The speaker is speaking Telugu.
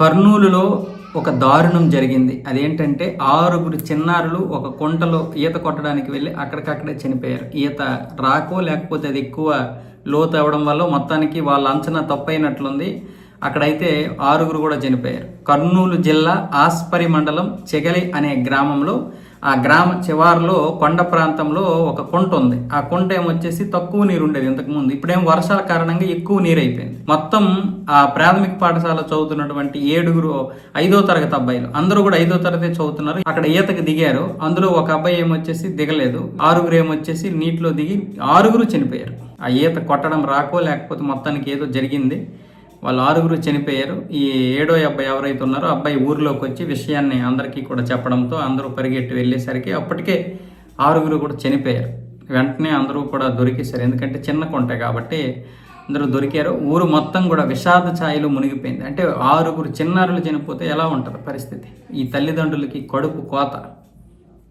కర్నూలులో ఒక దారుణం జరిగింది. అదేంటంటే ఆరుగురు చిన్నారులు ఒక కుంటలో ఈత కొట్టడానికి వెళ్ళి అక్కడికక్కడే చనిపోయారు. ఈత రాకో లేకపోతే అది ఎక్కువ లోతు అవ్వడం వల్ల మొత్తానికి వాళ్ళ అంచనా తప్పైనట్లుంది. అక్కడైతే ఆరుగురు కూడా చనిపోయారు. కర్నూలు జిల్లా ఆస్పరి మండలం చెగలి అనే గ్రామంలో ఆ గ్రామ చివారిలో కొండ ప్రాంతంలో ఒక కుంట ఉంది. ఆ కుంట ఏమొచ్చేసి తక్కువ నీరు ఉండేది ఇంతకుముందు ఇప్పుడేం వర్షాల కారణంగా ఎక్కువ నీరు అయిపోయింది మొత్తం ఆ ప్రాథమిక పాఠశాల చదువుతున్నటువంటి ఏడుగురు ఐదో తరగతి అబ్బాయిలు. అందరూ కూడా ఐదో తరగతి చదువుతున్నారు. అక్కడ ఈతకు దిగారు. అందులో ఒక అబ్బాయి ఏమొచ్చేసి దిగలేదు. ఆరుగురు ఏమొచ్చేసి నీటిలో దిగి ఆరుగురు చనిపోయారు. ఆ ఈత కొట్టడం రాకో లేకపోతే మొత్తానికి ఏదో జరిగింది. వాళ్ళు ఆరుగురు చనిపోయారు. ఈ ఏడో అబ్బాయి ఎవరైతే ఉన్నారో అబ్బాయి ఊరిలోకి వచ్చి విషయాన్ని అందరికీ కూడా చెప్పడంతో అందరూ పరిగెట్టి వెళ్ళేసరికి అప్పటికే ఆరుగురు కూడా చనిపోయారు. వెంటనే అందరూ కూడా దొరికేశారు. ఎందుకంటే చిన్న కొంట కాబట్టి అందరూ దొరికారు. ఊరు మొత్తం కూడా విషాద ఛాయలో మునిగిపోయింది. అంటే ఆరుగురు చిన్నారులు చనిపోతే ఎలా ఉంటుంది పరిస్థితి? ఈ తల్లిదండ్రులకి కడుపు కోత.